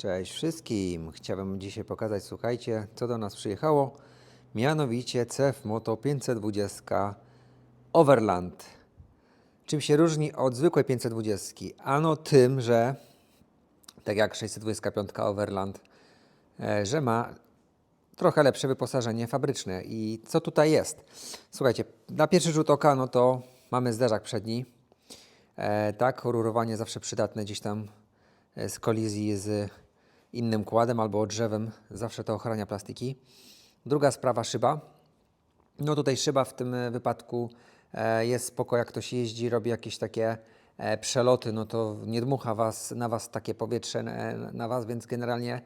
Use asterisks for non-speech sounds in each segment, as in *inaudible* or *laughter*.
Cześć wszystkim! Chciałbym dzisiaj pokazać, słuchajcie, co do nas przyjechało. Mianowicie CEF Moto 520 Overland. Czym się różni od zwykłej 520? Ano tym, że tak jak 625 Overland, e, że ma trochę lepsze wyposażenie fabryczne. I co tutaj jest? Słuchajcie, na pierwszy rzut oka, no to mamy zderzak przedni. E, tak, rurowanie zawsze przydatne gdzieś tam e, z kolizji z innym kładem albo drzewem. Zawsze to ochrania plastiki. Druga sprawa, szyba. No tutaj szyba w tym e, wypadku e, jest spoko, jak ktoś jeździ, robi jakieś takie e, przeloty, no to nie dmucha was, na was takie powietrze na was, więc generalnie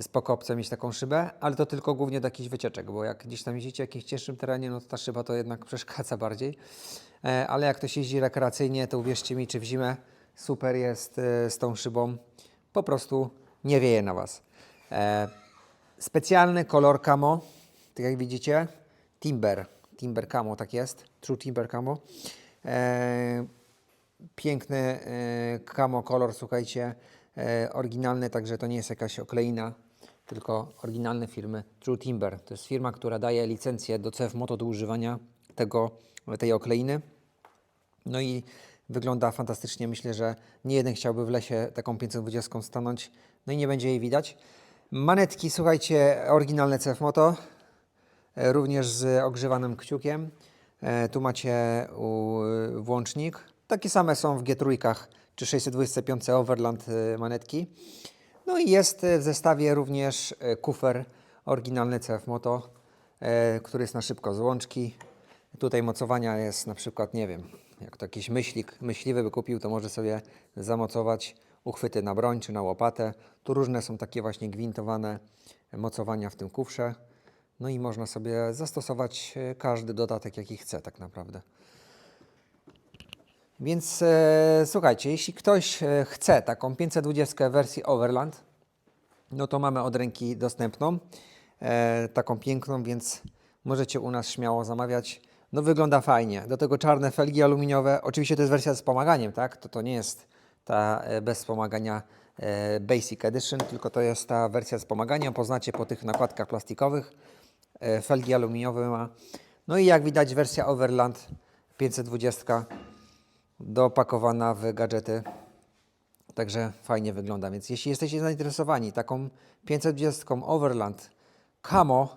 spoko opcja mieć taką szybę, ale to tylko głównie do jakichś wycieczek, bo jak gdzieś tam jeździcie w jakimś cięższym terenie, no to ta szyba to jednak *laughs* przeszkadza bardziej. Ale jak ktoś jeździ rekreacyjnie, to uwierzcie mi, czy w zimę super jest z tą szybą, po prostu nie wieje na was. E, Specjalny kolor camo, tak jak widzicie, Timber, Timber Camo, tak jest, True Timber Camo. E, piękny e, camo kolor, słuchajcie, e, oryginalny, także to nie jest jakaś okleina, tylko oryginalne firmy True Timber. To jest firma, która daje licencję do CF Moto do używania tego, tej okleiny. No i wygląda fantastycznie. Myślę, że nie jeden chciałby w lesie taką 520 stanąć, no i nie będzie jej widać. Manetki, słuchajcie, oryginalne CF Moto, e, również z ogrzewanym kciukiem. E, Tu macie włącznik. Takie same są w G3 czy 625 Overland e, manetki. No i jest w zestawie również kufer oryginalny CF Moto, który jest na szybko z łączki. Tutaj mocowania jest na przykład, nie wiem, jak to jakiś myślik, myśliwy by kupił, to może sobie zamocować uchwyty na broń czy na łopatę. Tu różne są takie właśnie gwintowane mocowania w tym kufrze. No i można sobie zastosować e, każdy dodatek, jaki chce tak naprawdę. Więc e, słuchajcie, jeśli ktoś e, chce taką 520 w wersji Overland, no to mamy od ręki dostępną, e, taką piękną, więc możecie u nas śmiało zamawiać. No wygląda fajnie. Do tego czarne felgi aluminiowe. Oczywiście to jest wersja z wspomaganiem, tak? To, to nie jest ta e, bez wspomagania e, Basic Edition, tylko to jest ta wersja z wspomaganiem. Poznacie po tych nakładkach plastikowych. E, felgi aluminiowe ma. No i jak widać wersja Overland 520 dopakowana w gadżety. Także fajnie wygląda. Więc jeśli jesteście zainteresowani taką 520 Overland Camo,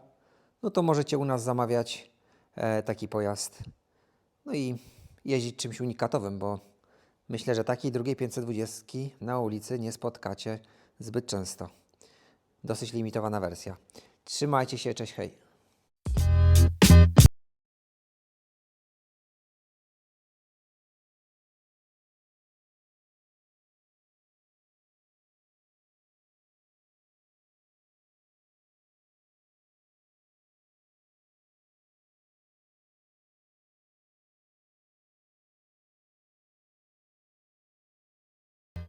no to możecie u nas zamawiać taki pojazd. No i jeździć czymś unikatowym, bo myślę, że takiej drugiej 520 na ulicy nie spotkacie zbyt często. Dosyć limitowana wersja. Trzymajcie się, cześć, hej.